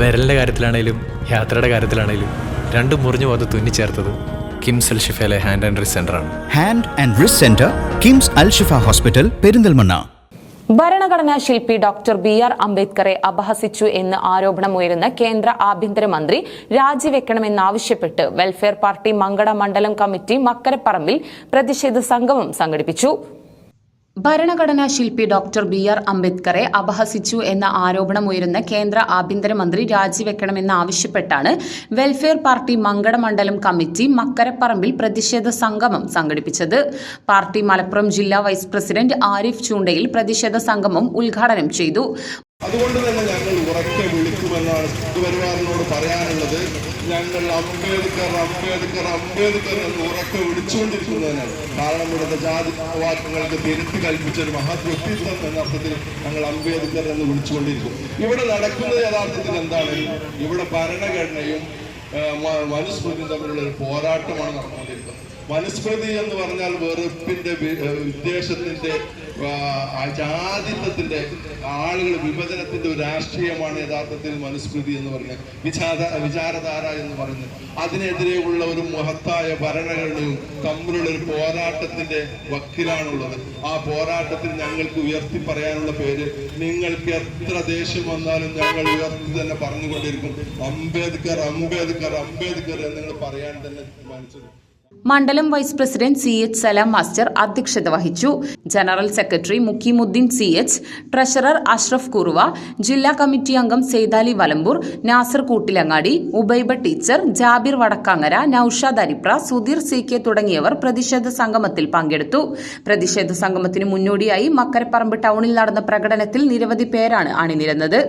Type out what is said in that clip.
വിരലിന്റെ കാര്യത്തിലാണേലും യാത്രയുടെ കാര്യത്തിലാണേലും രണ്ടും മുറിഞ്ഞു പോകാതെ തുന്നിച്ചേർത്തത് കിംസ് അൽ ഷിഫയിലെ ഹാൻഡ് ആൻഡ് റിസ് ആണ്. Hand and wrist centre KIMS Al Shifa hospital Perinthalmanna. ഭരണഘടനാ ശില്പി ഡോക്ടർ ബി ആർ അംബേദ്കറെ അപഹസിച്ചു എന്ന് ആരോപണമുയരുന്ന കേന്ദ്ര ആഭ്യന്തരമന്ത്രി രാജിവെക്കണമെന്നാവശ്യപ്പെട്ട് വെൽഫെയർ പാർട്ടി മങ്കട മണ്ഡലം കമ്മിറ്റി മക്കരപ്പറമ്പിൽ പ്രതിഷേധ സംഗമം സംഘടിപ്പിച്ചു. ഭരണഘടനാ ശില്പി ഡോക്ടർ ബി ആർ അംബേദ്കറെ അപഹസിച്ചു എന്ന ആരോപണമുയരുന്ന കേന്ദ്ര ആഭ്യന്തരമന്ത്രി രാജിവെക്കണമെന്നാവശ്യപ്പെട്ടാണ് വെൽഫെയർ പാർട്ടി മങ്കട മണ്ഡലം കമ്മിറ്റി മക്കരപ്പറമ്പിൽ പ്രതിഷേധ സംഗമം സംഘടിപ്പിച്ചത്. പാർട്ടി മലപ്പുറം ജില്ലാ വൈസ് പ്രസിഡന്റ് ആരിഫ് ചൂണ്ടയിൽ പ്രതിഷേധ സംഗമം ഉദ്ഘാടനം ചെയ്തു. അതുകൊണ്ട് തന്നെ ഞങ്ങൾ ഉറക്കെ വിളിക്കുമെന്നാണ് പരിവാറിനോട് പറയാനുള്ളത്. ഞങ്ങൾ അംബേദ്കർ അംബേദ്കർ അംബേദ്കർ എന്ന് ഉറക്കെ വിളിച്ചുകൊണ്ടിരിക്കുന്നതിനാണ്. കാരണം ഇവിടുത്തെ ജാതി വാക്യങ്ങൾക്ക് തിരുത്തി കൽപ്പിച്ച ഒരു മഹത് വ്യക്തിത്വം എന്ന അർത്ഥത്തിൽ ഞങ്ങൾ അംബേദ്കർ എന്ന് വിളിച്ചുകൊണ്ടിരിക്കും. ഇവിടെ നടക്കുന്നത് യഥാർത്ഥത്തിൽ എന്താണ്? ഇവിടെ ഭരണഘടനയും മനുസ്മൃതിയും തമ്മിലുള്ള ഒരു പോരാട്ടമാണ് നടന്നുകൊണ്ടിരിക്കുന്നത് മനുസ്മൃതി എന്ന് പറഞ്ഞാൽ വെറുപ്പിന്റെ വിദ്വേഷത്തിന്റെ ജാതിത്വത്തിന്റെ ആളുകൾ വിഭജനത്തിന്റെ ഒരു രാഷ്ട്രീയമാണ് യഥാർത്ഥത്തിൽ മനുസ്മൃതി എന്ന് പറയുന്നത്. വിചാര വിചാരധാര എന്ന് പറയുന്നത്. അതിനെതിരെയുള്ള ഒരു മഹത്തായ ഭരണഘടനയും തമ്മിലുള്ള ഒരു പോരാട്ടത്തിന്റെ വക്കിലാണുള്ളത്. ആ പോരാട്ടത്തിൽ ഞങ്ങൾക്ക് ഉയർത്തി പറയാനുള്ള പേര് നിങ്ങൾക്ക് എത്ര ദേഷ്യം വന്നാലും ഞങ്ങൾ ഉയർത്തി തന്നെ പറഞ്ഞുകൊണ്ടിരിക്കും. അംബേദ്കർ അംബേദ്കർ പറയാൻ തന്നെ മണ്ഡലം vice president C H Salam master അധ്യക്ഷത വഹിച്ചു. General secretary Mukkimuddeen C H treasurer Ashraf Kuruva ജില്ലാ കമ്മിറ്റി അംഗം Saithali Valamboor Nasar Koottilangadi Ubaiba teacher Jabir Vadakkangara Noushad Aripra Sudheer C K തുടങ്ങിയവർ പ്രതിഷേധ സംഗമത്തിൽ പങ്കെടുത്തു. പ്രതിഷേധ സംഗമത്തിന് മുന്നോടിയായി മക്കരപ്പറമ്പ് ടൗണിൽ നടന്ന പ്രകടനത്തിൽ നിരവധി പേരാണ് അണിനിരന്നത്.